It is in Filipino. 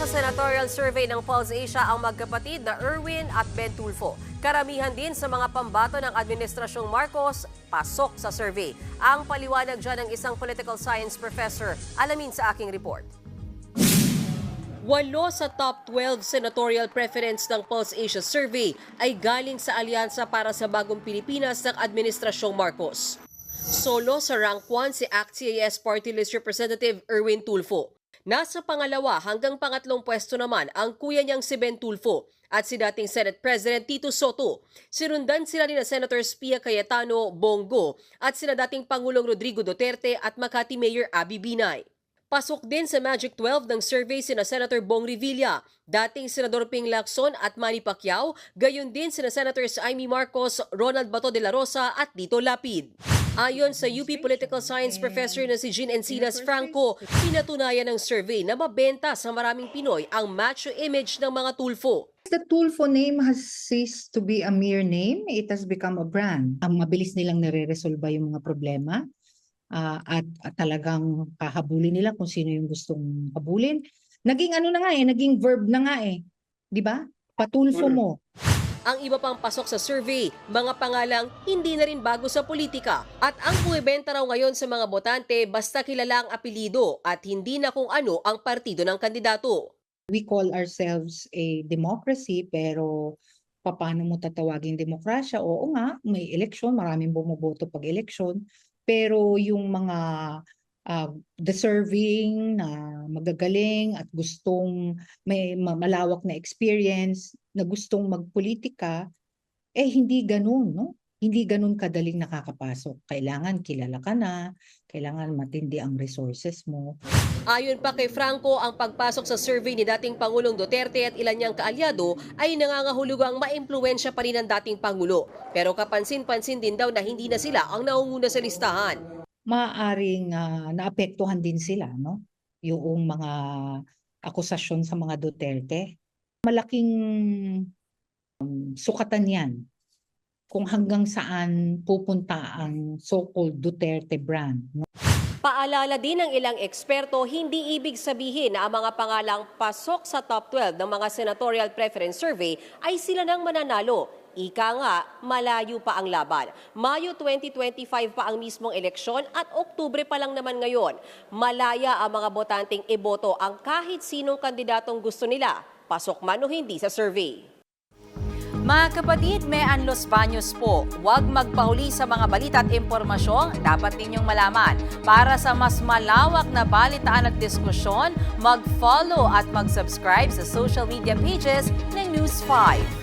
sa senatorial survey ng Pulse Asia ang magkapatid na Erwin at Ben Tulfo. Karamihan din sa mga pambato ng Administrasyong Marcos pasok sa survey. Ang paliwanag dyan ng isang political science professor. Alamin sa aking report. Walo sa top 12 senatorial preference ng Pulse Asia Survey ay galing sa alyansa para sa bagong Pilipinas ng Administrasyong Marcos. Solo sa rank 1 si ACT-CIS Party List Representative Erwin Tulfo. Nasa pangalawa hanggang pangatlong pwesto naman ang kuya niyang si Ben Tulfo at si dating Senate President Tito Soto. Sinundan sila ni na Senators Pia Cayetano, Bongo at sina dating Pangulong Rodrigo Duterte at Makati Mayor Abby Binay. Pasok din sa Magic 12 ng survey sina Senator Bong Revilla, dating Senador Ping Lacson at Manny Pacquiao, gayon din sina Senators Amy Marcos, Ronald Bato de la Rosa at Tito Lapid. Ayon sa UP Political Science Professor na si Jean Encinas Franco, pinatunayan ng survey na mabenta sa maraming Pinoy ang macho image ng mga tulfo. The Tulfo name has ceased to be a mere name. It has become a brand. Ang mabilis nilang nare-resolba yung mga problema ah, at, at talagang kahabulin nila kung sino yung gustong habulin. Naging ano na nga eh, naging verb na nga eh. 'Di ba? Patulfo mo. Ang iba pang pasok sa survey, mga pangalang hindi na rin bago sa politika. At ang buwebenta raw ngayon sa mga botante basta kilala ang apelido at hindi na kung ano ang partido ng kandidato. We call ourselves a democracy pero paano mo tatawagin demokrasya? Oo nga, may eleksyon, maraming bumoboto pag eleksyon. Pero yung mga ah, deserving na magagaling at gustong may ma- malawak na experience na gustong magpolitika, eh hindi ganun, no? Hindi ganun kadaling nakakapasok. Kailangan kilala ka na, kailangan matindi ang resources mo. Ayon pa kay Franco, ang pagpasok sa survey ni dating Pangulong Duterte at ilan niyang kaalyado ay nangangahulugang maimpluwensya pa rin ang dating Pangulo. Pero kapansin-pansin din daw na hindi na sila ang naunguna sa listahan. Maaaring ah, naapektuhan din sila, no? Yung mga akusasyon sa mga Duterte. Malaking um, sukatan yan kung hanggang saan pupunta ang so-called Duterte brand. no? Paalala din ng ilang eksperto, hindi ibig sabihin na ang mga pangalang pasok sa top 12 ng mga senatorial preference survey ay sila nang mananalo. Ika nga, malayo pa ang laban. Mayo 2025 pa ang mismong eleksyon at Oktubre pa lang naman ngayon. Malaya ang mga botanteng iboto ang kahit sinong kandidatong gusto nila, pasok man o hindi sa survey. Mga kapatid, may Anlos Baños po. Huwag magpahuli sa mga balita at impormasyong dapat ninyong malaman. Para sa mas malawak na balitaan at diskusyon, mag-follow at mag-subscribe sa social media pages ng News 5.